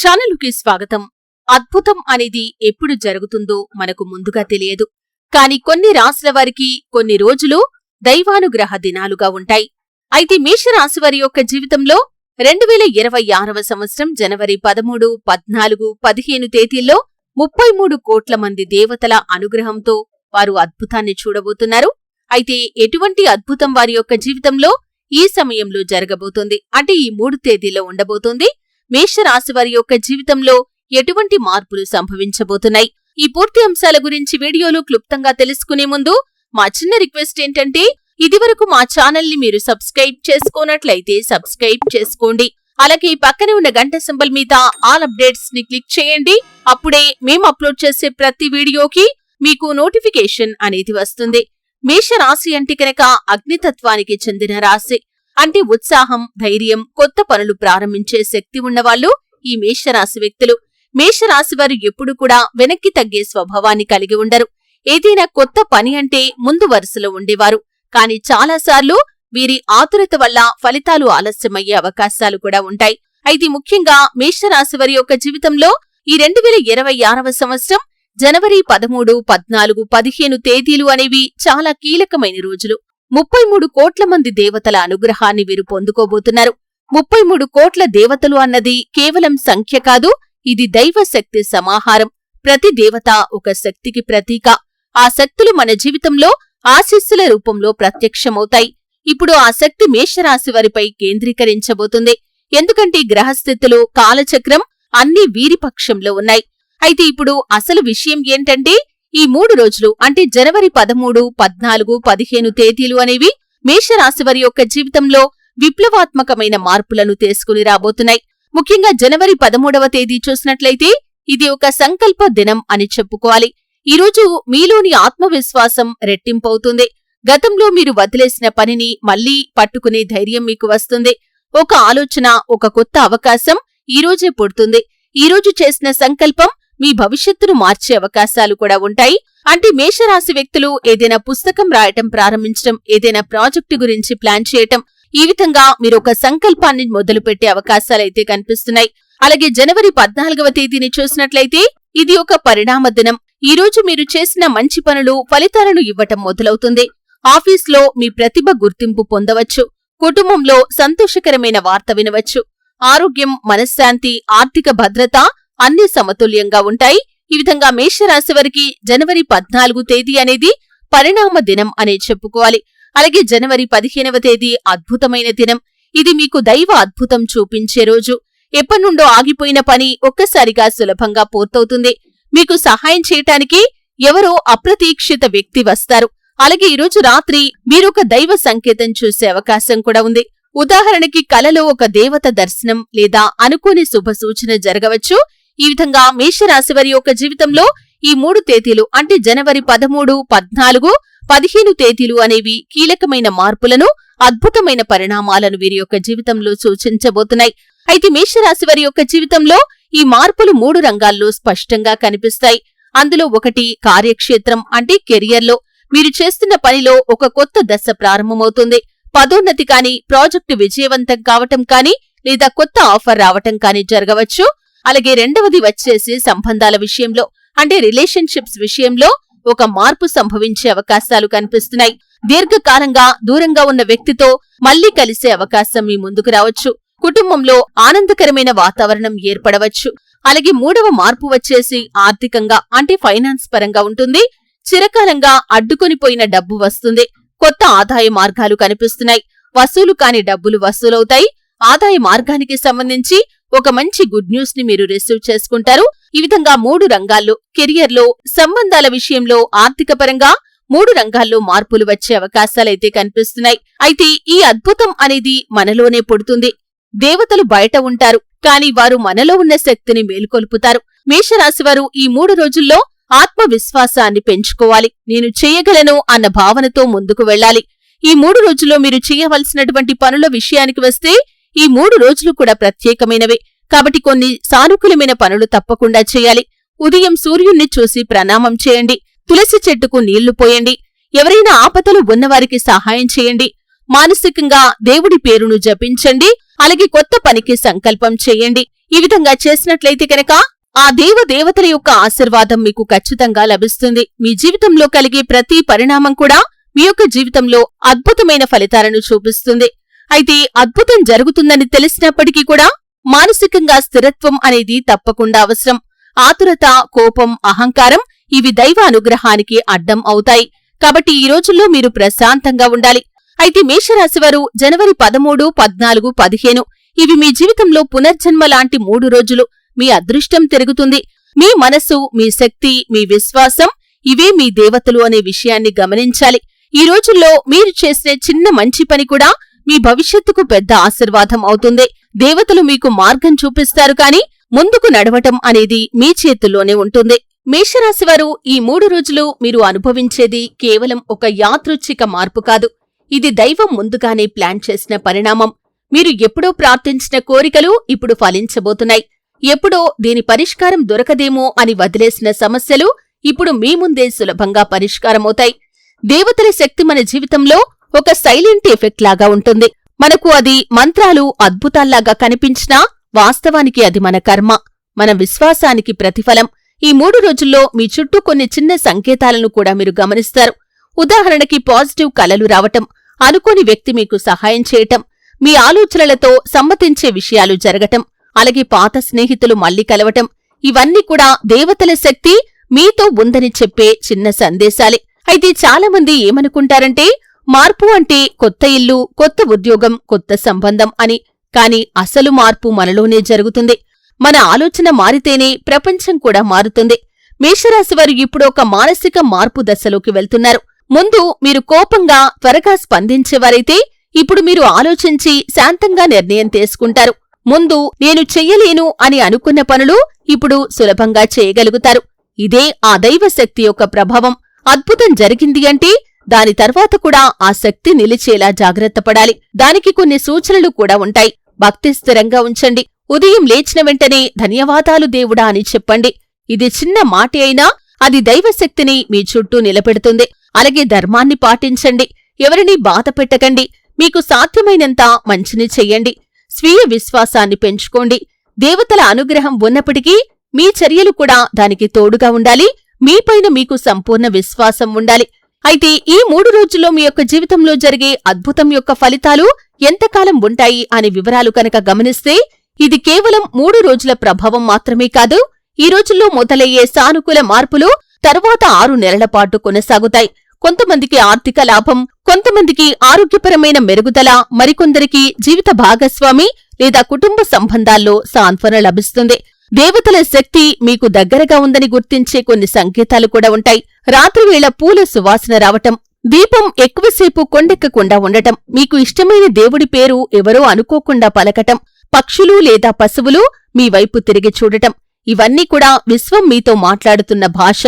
ఛానలుకి స్వాగతం. అద్భుతం అనేది ఎప్పుడు జరుగుతుందో మనకు ముందుగా తెలియదు. కాని కొన్ని రాశుల వారికి కొన్ని రోజులు దైవానుగ్రహ దినాలుగా ఉంటాయి. అయితే మేషరాశి వారి యొక్క జీవితంలో రెండు వేల ఇరవై ఆరవ సంవత్సరం జనవరి పదమూడు పద్నాలుగు పదిహేను తేదీల్లో ముప్పై మూడు కోట్ల మంది దేవతల అనుగ్రహంతో వారు అద్భుతాన్ని చూడబోతున్నారు. అయితే ఎటువంటి అద్భుతం వారి యొక్క జీవితంలో ఈ సమయంలో జరగబోతోంది? అంటే ఈ మూడు తేదీల్లో ఉండబోతోంది. మేషరాశి వారి యొక్క జీవితంలో ఎటువంటి మార్పులు సంభవించబోతున్నాయి? ఈ పూర్తి అంశాల గురించి వీడియోలో క్లుప్తంగా తెలుసుకునే ముందు మా చిన్న రిక్వెస్ట్ ఏంటంటే ఇదివరకు మా ఛానల్ని మీరు సబ్స్క్రైబ్ చేసుకోనట్లయితే సబ్స్క్రైబ్ చేసుకోండి. అలాగే పక్కనే ఉన్న గంట సింబల్ మీద ఆల్ అప్డేట్స్ని క్లిక్ చేయండి. అప్పుడే మేము అప్లోడ్ చేసే ప్రతి వీడియోకి మీకు నోటిఫికేషన్ అనేది వస్తుంది. మేష రాశి అంటే కనుక అగ్నితత్వానికి చెందిన రాశి. అంటే ఉత్సాహం ధైర్యం కొత్త పనులు ప్రారంభించే శక్తి ఉన్నవాళ్ళు ఈ మేషరాశి వ్యక్తులు. మేషరాశి వారు ఎప్పుడు కూడా వెనక్కి తగ్గే స్వభావాన్ని కలిగి ఉండరు. ఏదైనా కొత్త పని అంటే ముందు వరుసలో ఉండేవారు. కాని చాలాసార్లు వీరి ఆతురత వల్ల ఫలితాలు ఆలస్యమయ్యే అవకాశాలు కూడా ఉంటాయి. అయితే ముఖ్యంగా మేషరాశి వారి యొక్క జీవితంలో ఈ రెండు వేల ఇరవై ఆరవ సంవత్సరం జనవరి పదమూడు పద్నాలుగు పదిహేను తేదీలు అనేవి చాలా కీలకమైన రోజులు. ముప్పై మూడు కోట్ల మంది దేవతల అనుగ్రహాన్ని వీరు పొందుకోబోతున్నారు. ముప్పై మూడు కోట్ల దేవతలు అన్నది కేవలం సంఖ్య కాదు ఇది దైవ శక్తి సమాహారం. ప్రతి దేవత ఒక శక్తికి ప్రతీక. ఆ శక్తులు మన జీవితంలో ఆశీస్సుల రూపంలో ప్రత్యక్షమవుతాయి. ఇప్పుడు ఆ శక్తి మేషరాశి వారిపై కేంద్రీకరించబోతుంది. ఎందుకంటే గ్రహస్థితులు కాలచక్రం అన్ని వీరి పక్షంలో ఉన్నాయి. అయితే ఇప్పుడు అసలు విషయం ఏంటంటే ఈ మూడు రోజులు అంటే జనవరి పదమూడు పద్నాలుగు పదిహేను తేదీలు అనేవి మేషరాశివారి యొక్క జీవితంలో విప్లవాత్మకమైన మార్పులను తీసుకుని రాబోతున్నాయి. ముఖ్యంగా జనవరి పదమూడవ తేదీ చూసినట్లయితే ఇది ఒక సంకల్ప దినం అని చెప్పుకోవాలి. ఈ రోజు మీలోని ఆత్మవిశ్వాసం రెట్టింపవుతుంది. గతంలో మీరు వదిలేసిన పనిని మళ్ళీ పట్టుకునే ధైర్యం మీకు వస్తుంది. ఒక ఆలోచన ఒక కొత్త అవకాశం ఈ రోజే పుడుతుంది. ఈ రోజు చేసిన సంకల్పం మీ భవిష్యత్తును మార్చే అవకాశాలు కూడా ఉంటాయి. అంటే మేషరాశి వ్యక్తులు ఏదైనా పుస్తకం రాయటం ప్రారంభించడం ఏదైనా ప్రాజెక్టు గురించి ప్లాన్ చేయటం ఈ విధంగా మీరు ఒక సంకల్పాన్ని మొదలుపెట్టే అవకాశాలైతే కనిపిస్తున్నాయి. అలాగే జనవరి పద్నాలుగవ తేదీని చూసినట్లయితే ఇది ఒక పరిణామ దినం ఈ రోజు మీరు చేసిన మంచి పనులు ఫలితాలను ఇవ్వటం మొదలవుతుంది. ఆఫీస్లో మీ ప్రతిభ గుర్తింపు పొందవచ్చు. కుటుంబంలో సంతోషకరమైన వార్త వినవచ్చు. ఆరోగ్యం మనశ్శాంతి ఆర్థిక భద్రత అన్ని సమతుల్యంగా ఉంటాయి. ఈ విధంగా మేషరాశి వారికి జనవరి పద్నాలుగు తేదీ అనేది పరిణామ దినం అనే చెప్పుకోవాలి. అలాగే జనవరి పదిహేనవ తేదీ అద్భుతమైన దినం. ఇది మీకు దైవ అద్భుతం చూపించే రోజు. ఎప్పటినుండో ఆగిపోయిన పని ఒక్కసారిగా సులభంగా పూర్తవుతుంది. మీకు సహాయం చేయటానికి ఎవరో అప్రతీక్షిత వ్యక్తి వస్తారు. అలాగే ఈరోజు రాత్రి మీరొక దైవ సంకేతం చూసే అవకాశం కూడా ఉంది. ఉదాహరణకి కలలో ఒక దేవత దర్శనం లేదా అనుకోని శుభ సూచన జరగవచ్చు. ఈ విధంగా మేషరాశి వారి యొక్క జీవితంలో ఈ మూడు తేదీలు అంటే జనవరి పదమూడు పద్నాలుగు పదిహేను తేదీలు అనేవి కీలకమైన మార్పులను అద్భుతమైన పరిణామాలను వీరి యొక్క జీవితంలో సూచించబోతున్నాయి. అయితే మేషరాశి వారి యొక్క జీవితంలో ఈ మార్పులు మూడు రంగాల్లో స్పష్టంగా కనిపిస్తాయి. అందులో ఒకటి కార్యక్షేత్రం అంటే కెరియర్లో. మీరు చేస్తున్న పనిలో ఒక కొత్త దశ ప్రారంభమవుతుంది. పదోన్నతి కాని ప్రాజెక్టు విజయవంతం కావటం కాని లేదా కొత్త ఆఫర్ రావటం కాని జరగవచ్చు. అలాగే రెండవది వచ్చేసి సంబంధాల విషయంలో అంటే రిలేషన్షిప్స్ విషయంలో ఒక మార్పు సంభవించే అవకాశాలు కనిపిస్తున్నాయి. దీర్ఘకాలంగా దూరంగా ఉన్న వ్యక్తితో మళ్ళీ కలిసే అవకాశం మీ ముందుకు రావచ్చు. కుటుంబంలో ఆనందకరమైన వాతావరణం ఏర్పడవచ్చు. అలాగే మూడవ మార్పు వచ్చేసి ఆర్థికంగా అంటే ఫైనాన్స్ పరంగా ఉంటుంది. చిరకాలంగా అడ్డుకొనిపోయిన డబ్బు వస్తుంది. కొత్త ఆదాయ మార్గాలు కనిపిస్తున్నాయి. వసూలు కాని డబ్బులు వసూలవుతాయి. ఆదాయ మార్గానికి సంబంధించి ఒక మంచి గుడ్ న్యూస్ని మీరు రిసీవ్ చేసుకుంటారు. ఈ విధంగా మూడు రంగాల్లో కెరియర్లో సంబంధాల విషయంలో ఆర్థిక పరంగా మూడు రంగాల్లో మార్పులు వచ్చే అవకాశాలైతే కనిపిస్తున్నాయి. అయితే ఈ అద్భుతం అనేది మనలోనే పుడుతుంది. దేవతలు బయట ఉంటారు కాని వారు మనలో ఉన్న శక్తిని మేల్కొల్పుతారు. మేషరాశివారు ఈ మూడు రోజుల్లో ఆత్మవిశ్వాసాన్ని పెంచుకోవాలి. నేను చేయగలను అన్న భావనతో ముందుకు వెళ్ళాలి. ఈ మూడు రోజుల్లో మీరు చేయవలసినటువంటి పనుల విషయానికి వస్తే ఈ మూడు రోజులు కూడా ప్రత్యేకమైనవే. కాబట్టి కొన్ని సానుకూలమైన పనులు తప్పకుండా చేయాలి. ఉదయం సూర్యుణ్ణి చూసి ప్రణామం చేయండి. తులసి చెట్టుకు నీళ్ళు పోయండి. ఎవరైనా ఆపదలు ఉన్నవారికి సహాయం చేయండి. మానసికంగా దేవుడి పేరును జపించండి. అలాగే కొత్త పనికి సంకల్పం చేయండి. ఈ విధంగా చేసినట్లయితే కనుక ఆ దేవ దేవతల యొక్క ఆశీర్వాదం మీకు ఖచ్చితంగా లభిస్తుంది. మీ జీవితంలో కలిగే ప్రతి పరిణామం కూడా మీ యొక్క జీవితంలో అద్భుతమైన ఫలితాలను చూపిస్తుంది. అయితే అద్భుతం జరుగుతుందని తెలిసినప్పటికీ కూడా మానసికంగా స్థిరత్వం అనేది తప్పకుండా అవసరం. ఆతురత కోపం అహంకారం ఇవి దైవ అనుగ్రహానికి అడ్డం అవుతాయి. కాబట్టి ఈ రోజుల్లో మీరు ప్రశాంతంగా ఉండాలి. అయితే మేషరాశి వారు జనవరి పదమూడు పద్నాలుగు పదిహేను ఇవి మీ జీవితంలో పునర్జన్మ లాంటి మూడు రోజులు. మీ అదృష్టం తిరుగుతుంది. మీ మనస్సు మీ శక్తి మీ విశ్వాసం ఇవే మీ దేవతలు అనే విషయాన్ని గమనించాలి. ఈ రోజుల్లో మీరు చేసే చిన్న మంచి పని కూడా మీ భవిష్యత్తుకు పెద్ద ఆశీర్వాదం అవుతుంది. దేవతలు మీకు మార్గం చూపిస్తారు కాని ముందుకు నడవటం అనేది మీ చేతుల్లోనే ఉంటుంది. మేషరాశివారు ఈ మూడు రోజులు మీరు అనుభవించేది కేవలం ఒక యాదృచ్ఛిక మార్పు కాదు. ఇది దైవం ముందుగానే ప్లాన్ చేసిన పరిణామం. మీరు ఎప్పుడో ప్రార్థించిన కోరికలు ఇప్పుడు ఫలించబోతున్నాయి. ఎప్పుడో దీని పరిష్కారం దొరకదేమో అని వదిలేసిన సమస్యలు ఇప్పుడు మీ ముందే సులభంగా పరిష్కారమవుతాయి. దేవతల శక్తి మన జీవితంలో ఒక సైలెంట్ ఎఫెక్ట్ లాగా ఉంటుంది. మనకు అది మంత్రాలు అద్భుతాల్లాగా కనిపించినా వాస్తవానికి అది మన కర్మ మన విశ్వాసానికి ప్రతిఫలం. ఈ మూడు రోజుల్లో మీ చుట్టూ కొన్ని చిన్న సంకేతాలను కూడా మీరు గమనిస్తారు. ఉదాహరణకి పాజిటివ్ కలలు రావటం అనుకోని వ్యక్తి మీకు సహాయం చేయటం మీ ఆలోచనలతో సమ్మతించే విషయాలు జరగటం అలాగే పాత స్నేహితులు మళ్ళీ కలవటం ఇవన్నీ కూడా దేవతల శక్తి మీతో ఉందని చెప్పే చిన్న సందేశాలే. అయితే చాలామంది ఏమనుకుంటారంటే మార్పు అంటే కొత్త ఇల్లు కొత్త ఉద్యోగం కొత్త సంబంధం అని. కాని అసలు మార్పు మనలోనే జరుగుతుంది. మన ఆలోచన మారితేనే ప్రపంచం కూడా మారుతుంది. మేషరాశివారు ఇప్పుడు ఒక మానసిక మార్పు దశలోకి వెళ్తున్నారు. ముందు మీరు కోపంగా త్వరగా స్పందించేవారైతే ఇప్పుడు మీరు ఆలోచించి శాంతంగా నిర్ణయం తీసుకుంటారు. ముందు నేను చెయ్యలేను అని అనుకున్న పనులు ఇప్పుడు సులభంగా చేయగలుగుతారు. ఇదే ఆ దైవశక్తి యొక్క ప్రభావం. అద్భుతం జరిగింది అంటే దాని తర్వాత కూడా ఆ శక్తి నిలిచేలా జాగ్రత్త పడాలి. దానికి కొన్ని సూచనలు కూడా ఉంటాయి. భక్తి స్థిరంగా ఉంచండి. ఉదయం లేచిన వెంటనే ధన్యవాదాలు దేవుడా అని చెప్పండి. ఇది చిన్న మాటి అయినా అది దైవశక్తిని మీ చుట్టూ నిలబెడుతుంది. అలాగే ధర్మాన్ని పాటించండి. ఎవరినీ బాధ పెట్టకండి. మీకు సాధ్యమైనంత మంచిని చెయ్యండి. స్వీయ విశ్వాసాన్ని పెంచుకోండి. దేవతల అనుగ్రహం ఉన్నప్పటికీ మీ చర్యలు కూడా దానికి తోడుగా ఉండాలి. మీపైన మీకు సంపూర్ణ విశ్వాసం ఉండాలి. అయితే ఈ మూడు రోజుల్లో మీ యొక్క జీవితంలో జరిగే అద్భుతం యొక్క ఫలితాలు ఎంతకాలం ఉంటాయి అనే వివరాలు కనుక గమనిస్తే ఇది కేవలం మూడు రోజుల ప్రభావం మాత్రమే కాదు ఈ రోజుల్లో మొదలయ్యే సానుకూల మార్పులు తర్వాత ఆరు నెలల పాటు కొనసాగుతాయి. కొంతమందికి ఆర్థిక లాభం కొంతమందికి ఆరోగ్యపరమైన మెరుగుదల మరికొందరికి జీవిత భాగస్వామి లేదా కుటుంబ సంబంధాల్లో సాంత్వన లభిస్తుంది. దేవతల శక్తి మీకు దగ్గరగా ఉందని గుర్తించే కొన్ని సంకేతాలు కూడా ఉంటాయి. రాత్రివేళ పూల సువాసన రావటం దీపం ఎక్కువసేపు కొండెక్కకుండా ఉండటం మీకు ఇష్టమైన దేవుడి పేరు ఎవరో అనుకోకుండా పలకటం పక్షులు లేదా పశువులు మీ వైపు తిరిగి చూడటం ఇవన్నీ కూడా విశ్వం మీతో మాట్లాడుతున్న భాష.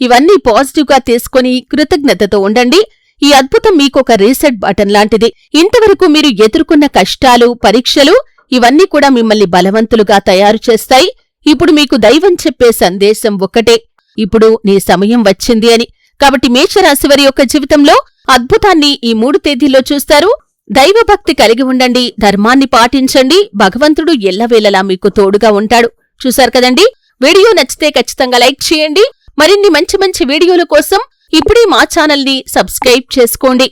ఇవన్నీ పాజిటివ్గా తీసుకొని కృతజ్ఞతతో ఉండండి. ఈ అద్భుతం మీకొక రీసెట్ బటన్ లాంటిది. ఇంతవరకు మీరు ఎదుర్కొన్న కష్టాలు పరీక్షలు ఇవన్నీ కూడా మిమ్మల్ని బలవంతులుగా తయారు చేస్తాయి. ఇప్పుడు మీకు దైవం చెప్పే సందేశం ఒక్కటే ఇప్పుడు నీ సమయం వచ్చింది అని. కాబట్టి మేషరాశివారి యొక్క జీవితంలో అద్భుతాన్ని ఈ మూడు తేదీల్లో చూస్తారు. దైవభక్తి కలిగి ఉండండి ధర్మాన్ని పాటించండి. భగవంతుడు ఎల్లవేళలా మీకు తోడుగా ఉంటాడు. చూశారు కదండి? వీడియో నచ్చితే ఖచ్చితంగా లైక్ చేయండి. మరిన్ని మంచి మంచి వీడియోల కోసం ఇప్పుడే మా ఛానల్ని సబ్స్క్రైబ్ చేసుకోండి.